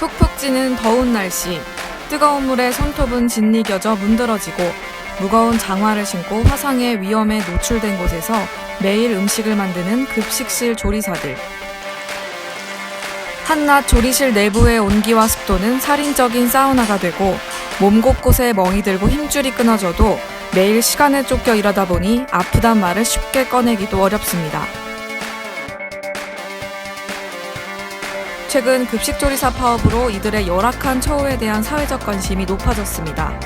푹푹 찌는 더운 날씨, 뜨거운 물에 손톱은 짓이겨져 문드러지고 무거운 장화를 신고 화상의 위험에 노출된 곳에서 매일 음식을 만드는 급식실 조리사들. 한낮 조리실 내부의 온기와 습도는 살인적인 사우나가 되고 몸 곳곳에 멍이 들고 힘줄이 끊어져도 매일 시간에 쫓겨 일하다 보니 아프단 말을 쉽게 꺼내기도 어렵습니다. 최근 급식조리사 파업으로 이들의 열악한 처우에 대한 사회적 관심이 높아졌습니다.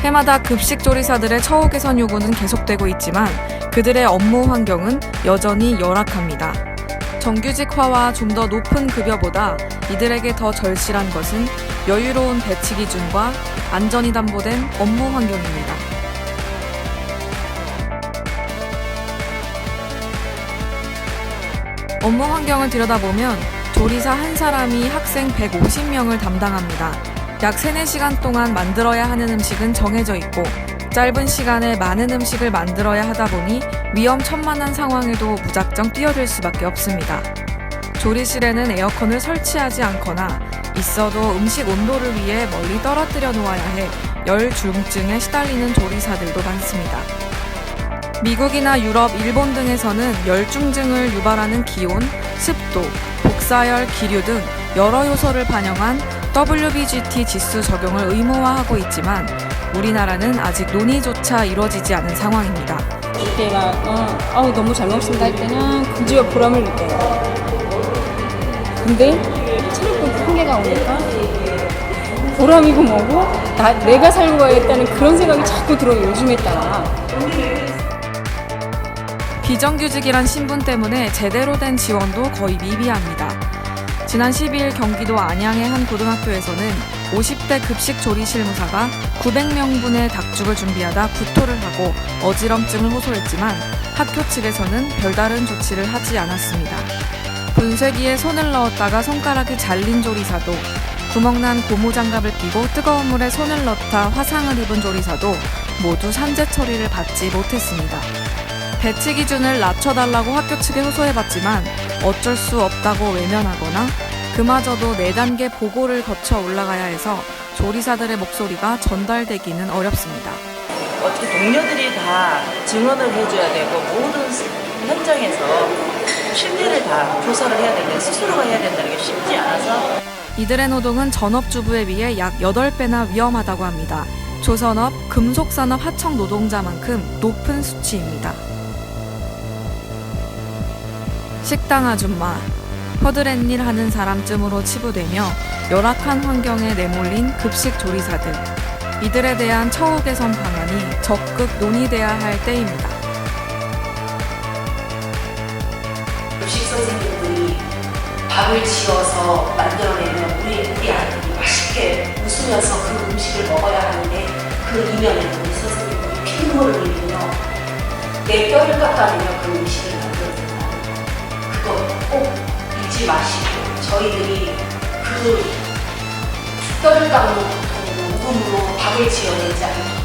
해마다 급식조리사들의 처우 개선 요구는 계속되고 있지만 그들의 업무 환경은 여전히 열악합니다. 정규직화와 좀 더 높은 급여보다 이들에게 더 절실한 것은 여유로운 배치 기준과 안전이 담보된 업무 환경입니다. 업무 환경을 들여다보면 조리사 한 사람이 학생 150명을 담당합니다. 약 3, 4시간 동안 만들어야 하는 음식은 정해져 있고 짧은 시간에 많은 음식을 만들어야 하다 보니 위험천만한 상황에도 무작정 뛰어들 수밖에 없습니다. 조리실에는 에어컨을 설치하지 않거나 있어도 음식 온도를 위해 멀리 떨어뜨려 놓아야 해 열 중증에 시달리는 조리사들도 많습니다. 미국이나 유럽, 일본 등에서는 열중증을 유발하는 기온, 습도, 복사열, 기류 등 여러 요소를 반영한 WBGT 지수 적용을 의무화하고 있지만 우리나라는 아직 논의조차 이루어지지 않은 상황입니다. 이렇게 막, 어, 아우, 너무 잘 먹습니다 할 때는 그저 보람을 느껴요. 근데 체력도 한계가 오니까 보람이고 뭐고 나, 내가 살고 가야겠다는 그런 생각이 자꾸 들어요, 요즘에 따라. 비정규직이란 신분 때문에 제대로 된 지원도 거의 미비합니다. 지난 12일 경기도 안양의 한 고등학교에서는 50대 급식 조리 실 무사가 900명분의 닭죽을 준비하다 구토를 하고 어지럼증을 호소했지만 학교 측에서는 별다른 조치를 하지 않았습니다. 분쇄기에 손을 넣었다가 손가락이 잘린 조리사도 구멍난 고무 장갑을 끼고 뜨거운 물에 손을 넣다 화상을 입은 조리사도 모두 산재 처리를 받지 못했습니다. 배치 기준을 낮춰달라고 학교 측에 호소해봤지만 어쩔 수 없다고 외면하거나 그마저도 4단계 보고를 거쳐 올라가야 해서 조리사들의 목소리가 전달되기는 어렵습니다. 어떻게 동료들이 다 증언을 해줘야 되고 모든 현장에서 실태를 다 조사를 해야 되는데 스스로가 해야 된다는 게 쉽지 않아서 이들의 노동은 전업주부에 비해 약 8배나 위험하다고 합니다. 조선업, 금속산업 하청 노동자만큼 높은 수치입니다. 식당 아줌마, 허드렛 일 하는 사람쯤으로 치부되며 열악한 환경에 내몰린 급식 조리사들. 이들에 대한 처우 개선 방안이 적극 논의돼야 할 때입니다. 급식 선생님들이 밥을 지어서 만들어내면 우리 우리 아이들이 맛있게 웃으면서 그 음식을 먹어야 하는데 그 이면에는 우리 선생님들이 피눈물을 흘리며 내 뼈를 깎아내며 그 음식을 꼭 잊지 마시고 저희들이 그 뼈를 고통으로 우금으로 밥을 지어내지 않도